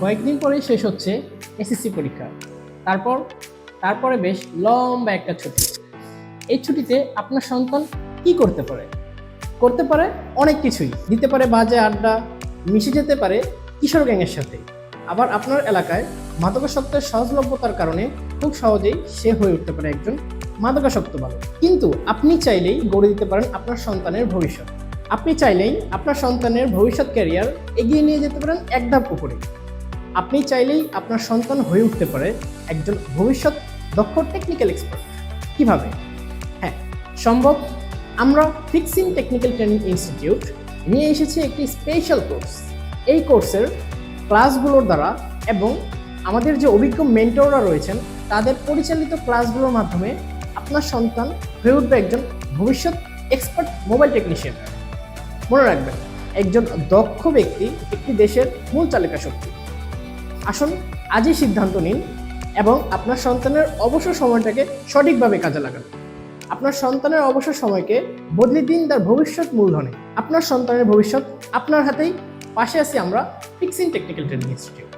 কয়েকদিন পরেই শেষ হচ্ছে এসএসসি পরীক্ষা। তারপর, তারপরে বেশ লম্বা একটা ছুটি। এই ছুটিতে আপনার সন্তান কি করতে পারে? করতে পারে অনেক কিছুই। দিতে পারে বাজে আড্ডা, মিশে যেতে পারে কিশোর গ্যাংয়ের সাথে। আবার আপনার এলাকায় মাদকাসক্তের সহজলভ্যতার কারণে খুব সহজেই সে হয়ে উঠতে পারে একজন মাদকাসক্ত বালক। কিন্তু আপনি চাইলেই গড়ে দিতে পারেন আপনার সন্তানের ভবিষ্যৎ। আপনি চাইলেই আপনার সন্তানের ভবিষ্যৎ ক্যারিয়ার এগিয়ে নিয়ে যেতে পারেন এক ধাপ উপরে। আপনি চাইলেই আপনার সন্তান হয়ে উঠতে পারে একজন ভবিষ্যৎ দক্ষ টেকনিক্যাল এক্সপার্ট কীভাবে? হ্যাঁ সম্ভব। আমরা ফিক্সিং টেকনিক্যাল ট্রেনিং ইনস্টিটিউট নিয়ে এসেছি একটি স্পেশাল কোর্স এই কোর্সের ক্লাসগুলোর দ্বারা এবং আমাদের যে অভিজ্ঞ মেন্টররা রয়েছেন, তাদের পরিচালিত ক্লাসগুলোর মাধ্যমে আপনার সন্তান হয়ে উঠবে একজন ভবিষ্যৎ এক্সপার্ট মোবাইল টেকনিশিয়ান মনে রাখবেন, একজন দক্ষ ব্যক্তি একটি দেশের মূল চালিকা শক্তি। আসুন, আজই সিদ্ধান্ত নিন এবং আপনার সন্তানের অবসর সময়টাকে সঠিকভাবে কাজে লাগান। আপনার সন্তানের অবসর সময়কে বদলে দিন তার ভবিষ্যৎ মূলধনে। আপনার সন্তানের ভবিষ্যৎ আপনার হাতেই। পাশে আছি আমরা ফিক্সিং টেকনিক্যাল ট্রেনিং ইনস্টিটিউট